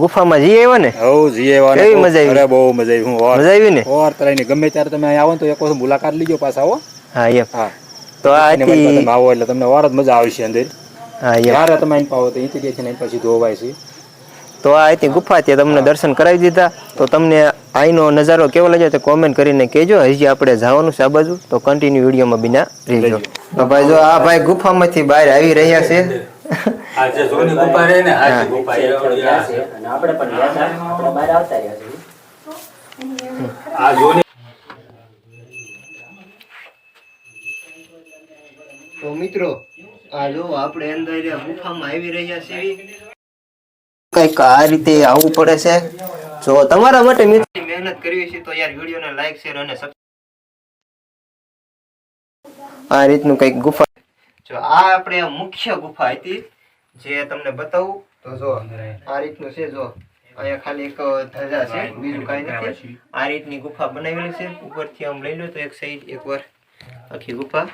ગુફામાં જઈ આવ્યા ને? હવ જઈ આવ્યા ને. કેવી મજા આવી? અરે બહુ મજા આવી. હું મજા આવી ને? વાર તરાઈને ગમે ત્યારે તમે અહીં આવો ને તો એક વખત મુલાકાત લીજો પાછા આવો હા એમ. હા. તો આ હતી આવો એટલે તમને ઓર જ મજા આવશે અંદર. હા એમ. યાર તમે અહીં પાવો તો અહીંથી છે ને પછી ધોવાય છે. તો આ હતી ગુફા ત્યાં તમને દર્શન કરાવી દીધા. તો તમને અહીંનો નજારો કેવો લાગ્યો તે કોમેન્ટ કરીને કહેજો. હજી આપણે જવાનું છે આ બાજુ. તો કન્ટિન્યુ વિડીયોમાં બિના રહેજો. તો ભાઈ જો આ ભાઈ ગુફામાંથી બહાર આવી રહ્યા છે. આ જે ગુફા રહી ને આ ગુફા એ ઓલી આ છે. અને આપણે પણ ગયા હતા. આપણે બહાર આવતા રહ્યા છીએ. આ જૂની તો મિત્રો આ જો આપણે અંદર ગુફામાં આવી રહ્યા છીએ. કંઈક આ રીતે આવવું પડે છે. જો તમારા માટે મિત્રો મહેનત કરવી છે તો યાર વિડીયોને લાઈક શેર અને આ રીતનું કંઈક ગુફા જો આ આપણે મુખ્ય ગુફા હતી જે તમને બતાવું તો જો આ રીતનું છે જો અહીંયા ખાલી એક ધજા છે બીજું કાંઈ નથી. આ રીતની ગુફા બનાવેલી છે ઉપરથી આમ લઈ લો તો એક સાઈડ એકવાર આખી ગુફા.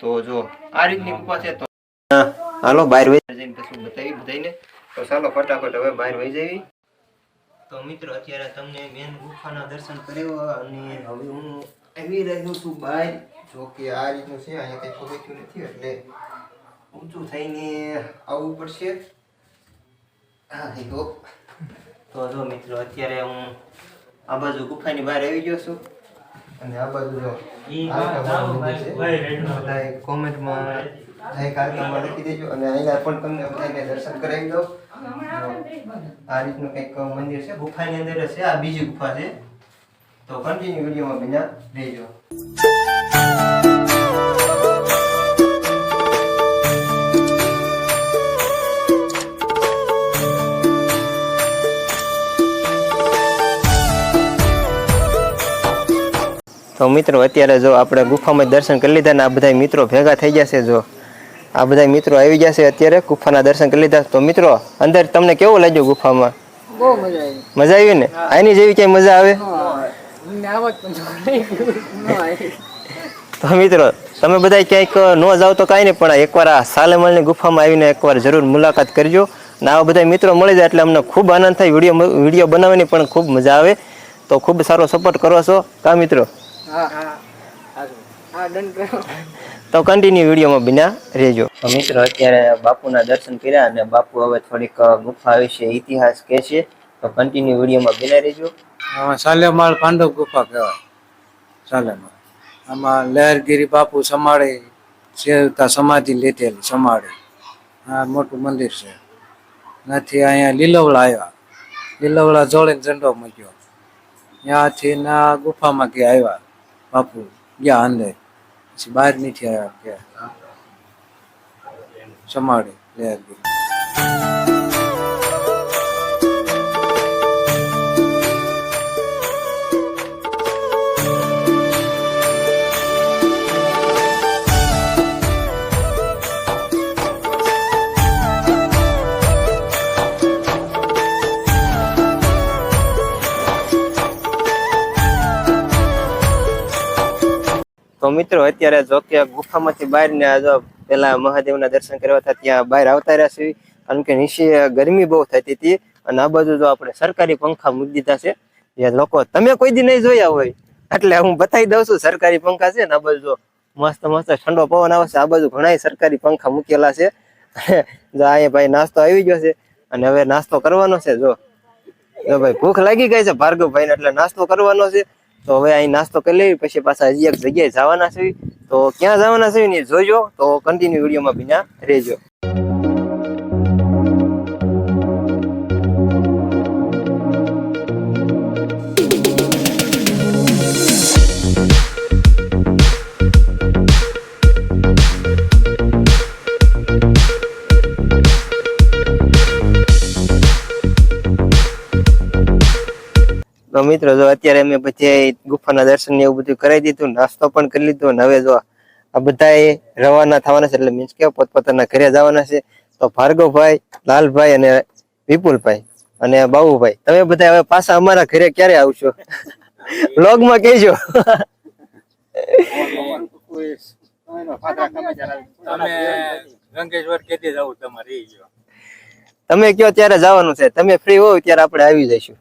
તો જો આ રીતની ગુફા છે તો હાલો બહાર વહી. જઈને પછી બતાવી બધાને તો ચાલો ફટાફટ હવે બહાર વહી જવી. તો મિત્રો અત્યારે તમને મેન ગુફાના દર્શન કર્યો અને હવે હું આવી રહ્યો છું બહાર. જો કે આ રીતનું છે અહીંયા કંઈ પગથિયું નથી એટલે ઊંચું થઈને આવવું પડશે. હા તો જો મિત્રો અત્યારે હું આ બાજુ ગુફાની બહાર આવી ગયો છું. અને આ બાજુ જો કોમેન્ટમાં જય કારકામાં લખી દેજો અને અહીંયા પણ તમને બધાને દર્શન કરાવી દઉં. આ રીતનું કંઈક મંદિર છે ગુફાની અંદર છે આ બીજી ગુફા છે. તો કન્ટિન્યુ વિડીયોમાં બીજા રહેજો. તો મિત્રો અત્યારે જો આપણે ગુફામાં દર્શન કરી લીધા ને આ બધા મિત્રો ભેગા થઈ જશે જો. આ બધા મિત્રો આવી જશે અત્યારે ગુફાના દર્શન કરી લીધા. તો મિત્રો અંદર તમને કેવું લાગ્યું ગુફામાં? મજા આવી. ને? આની જેવી ક્યાંય મજા આવે? તો મિત્રો તમે બધા ક્યાંક ન જાવ તો કાંઈ નહીં પણ એકવાર આ સાલેમલની ગુફામાં આવીને એકવાર જરૂર મુલાકાત કરજો. ને આવા બધા મિત્રો મળી જાય એટલે અમને ખૂબ આનંદ થાય. વીડિયો વીડિયો બનાવવાની પણ ખૂબ મજા આવે. તો ખૂબ સારો સપોર્ટ કરો છો. કા મિત્રો? હા હા હા તો કન્ટિન્યુ વિડીયોમાં બિના રહેજો. તો મિત્રો અત્યારે બાપુના દર્શન કર્યા અને બાપુ હવે થોડીક ગુફા વિશે ઇતિહાસ કહે છે. તો કન્ટિન્યુ વિડીયોમાં બિના રહેજો. સાલેમાળ પાંડવ ગુફા કહેવાય. સાલેમાળ આમાં લહેરગીરી બાપુ સમાડે સેવતા સમાધિ લીધેલી સમાડે. આ મોટું મંદિર છે. ત્યાંથી અહીંયા લીલવડા આવ્યા. લીલવડા જોડે ઝંડો મૂક્યો. ત્યાંથી ના ગુફામાં કે આવ્યા. બાપુ ગયા અંદર પછી બહાર નીચે આવ્યા કે સમાડે લહેરગીરી તો મિત્રો, અત્યારે જો કે ગુફામાંથી બહાર ને પેલા મહાદેવના દર્શન કરવા હતા, ત્યાં બહાર આવતા રહ્યા છે કારણ કે નીચે ગરમી બહુ થતી હતી અને આ બાજુ જો આપણે સરકારી પંખા મૂકી દીધા છે જે લોકો તમે કોઈ દી નહીં જોયા હોય. એટલે હું બતાવી દઉં છું, સરકારી પંખા છે ને આ બાજુ જો મસ્ત મસ્ત ઠંડો પવન આવે છે, આ બાજુ ઘણા સરકારી પંખા મૂકેલા છે. જો અહીંયા ભાઈ નાસ્તો આવી ગયો છે અને હવે નાસ્તો કરવાનો છે, જો. ભાઈ ભૂખ લાગી ગઈ છે ભાર્ગવભાઈ એટલે નાસ્તો કરવાનો છે. તો હવે અહીં નાસ્તો કરી લેવી, પછી પાછા હજી એક જગ્યાએ જવાના છે. તો ક્યાં જવાના છે ને જોજો. તો કન્ટિન્યુ વિડીયોમાં ભીના રહેજો. તો મિત્રો જો અત્યારે અમે પછી ગુફાના દર્શન એવું બધું કરાવી દીધું નાસ્તો પણ કરી લીધો અને હવે જો આ બધા રવાના થવાના છે એટલે મીન્સ કે પોતપોતાના ઘરે જવાના છે. તો ભાર્ગવભાઈ લાલભાઈ અને વિપુલભાઈ અને બાબુભાઈ તમે બધા હવે પાછા અમારા ઘરે ક્યારે આવશો? વ્લોગમાં કહેજો. તમે કયો ત્યારે જવાનું છે? તમે ફ્રી હોવ ત્યારે આપણે આવી જઈશું.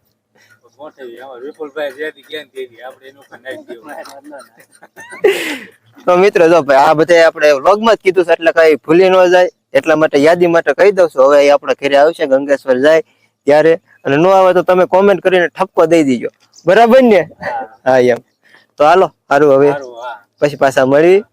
તો મિત્રો જો ભાઈ આ બધા આપણે વ્લોગમાં જ કીધું છે એટલે કઈ ભૂલી ન જાય. એટલા માટે યાદી માટે કહી દઉં છું. હવે આપણા ઘરે આવશે ગંગેશ્વર જાય ત્યારે. અને ન આવે તો તમે કોમેન્ટ કરીને ઠપકો દઈ દીજો. બરાબર ને? હા. એમ. તો હાલો સારું હવે. પછી પાછા મળી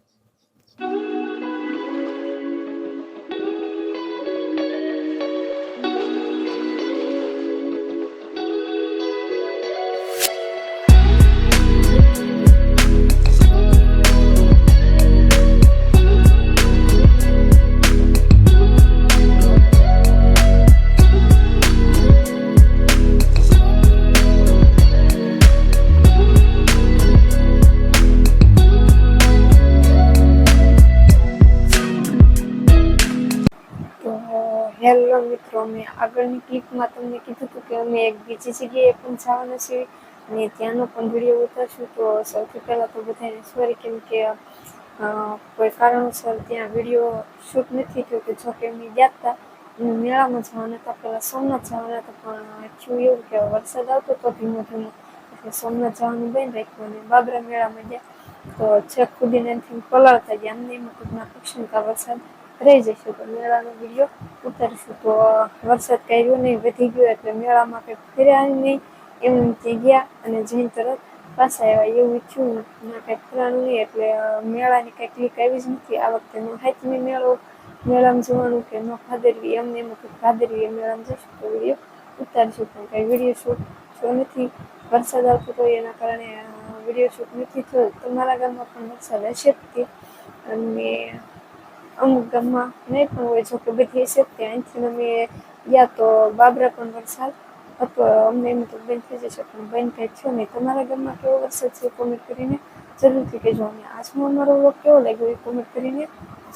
હેલો મિત્રો અમે આગળની ક્લિપમાં તમને કીધું હતું કે અમે એક બીજી જગ્યાએ પણ જવાના છીએ અને ત્યાંનો પણ વીડિયો ઉતારશું. તો સૌથી પહેલાં તો બધાને સોરી કેમ કે કોઈ કારણોસર ત્યાં વીડિયો શૂટ નથી થયો કે જો કે અમે ગયા હતા. અને મેળામાં જવાના હતા. પહેલાં સોમનાથ જવાના હતા, પણ થયું એવું કે વરસાદ આવતો હતો ધીમો ધીમો. એટલે સોમનાથ જવાનું બંધ રાખ્યું અને બાબરા મેળામાં ગયા. તો છેક કુદીને પલાળતા ગયા. અમને એમાં ટૂંકમાં પક્ષી વરસાદ રહી જશે તો મેળાનો વીડિયો ઉતારીશું. તો વરસાદ કાંઈ રહ્યો નહીં, વધી ગયો એટલે મેળામાં કંઈક ફર્યા નહીં. એમ ત્યાં ગયા અને જઈને તરત પાછા આવ્યા. એવું થયું ના કંઈક ફેરાનું નહીં એટલે મેળાની કંઈક ક્લિક આવી જ નથી. આ વખતે નો હાથમી મેળો, મેળામાં જવાનું કે નો ફાદરવી એમને એમ કંઈક ભાદરવી મેળામાં જઈશું તો વીડિયો ઉતારીશું. પણ કંઈ વીડિયો શૂટ થયો નથી. વરસાદ આવતો તો એના કારણે વીડિયો શૂટ નથી થયો. તમારા ગામમાં પણ વરસાદ હશે જ તે અને અમુક ગામમાં નહીં પણ હોય જો કે બધી જ અહીંથી અમે ગયા તો બાબરા પણ વરસાદ હતો અમને એમ તો બંધ થઈ જશે, પણ બંધ કાંઈ થયો નહીં. તમારા ગામમાં કેવો વરસાદ છે કોમેન્ટ કરીને જરૂરથી કહેજો. અને આજનો અમારો વ્લોગ કેવો લાગ્યો એ કોમેન્ટ કરીને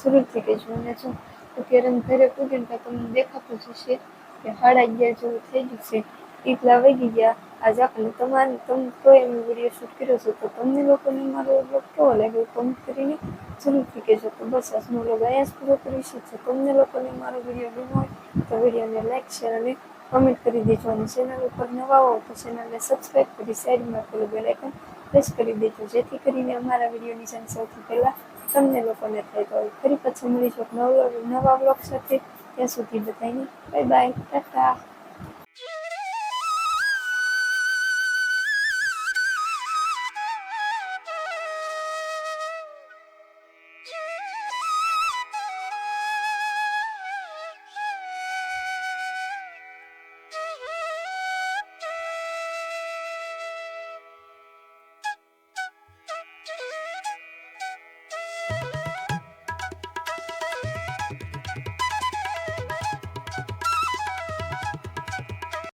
જરૂરથી કહેજો. અને જો અત્યારે અમે ઘરે પૂગીને તો તમને દેખાતું જ હશે કે સાડા અગિયાર જેવું થઈ ગયું છે એટલા વાગી ગયા. આજે આપણે તમારે તમે તો એમ વીડિયો શૂટ કર્યો છે, તો તમને લોકોને મારો વ્લોગ કેવો લાગ્યો? કોમેન્ટ કરીને જરૂરથી કહેજો. તો બસ આજનો વ્લોગ અહીંયા જ પૂરો કરીશું તો તમને લોકોને મારો વીડિયો ગમ્યો હોય તો વિડીયોને લાઈક શેર અને કમેન્ટ કરી દેજો. અને ચેનલ ઉપર નવા હો તો ચેનલને સબસ્ક્રાઈબ કરી સાઈડમાં પેલું બેલ આઇકન પ્રેસ કરી દેજો. જેથી કરીને અમારા વિડીયોની જાણ સૌથી પહેલાં તમને લોકોને થાય તો ફરી પાછું મળીશું નવા નવા વ્લોગ સાથે. ત્યાં સુધી બધાને બાય બાય ટાટા.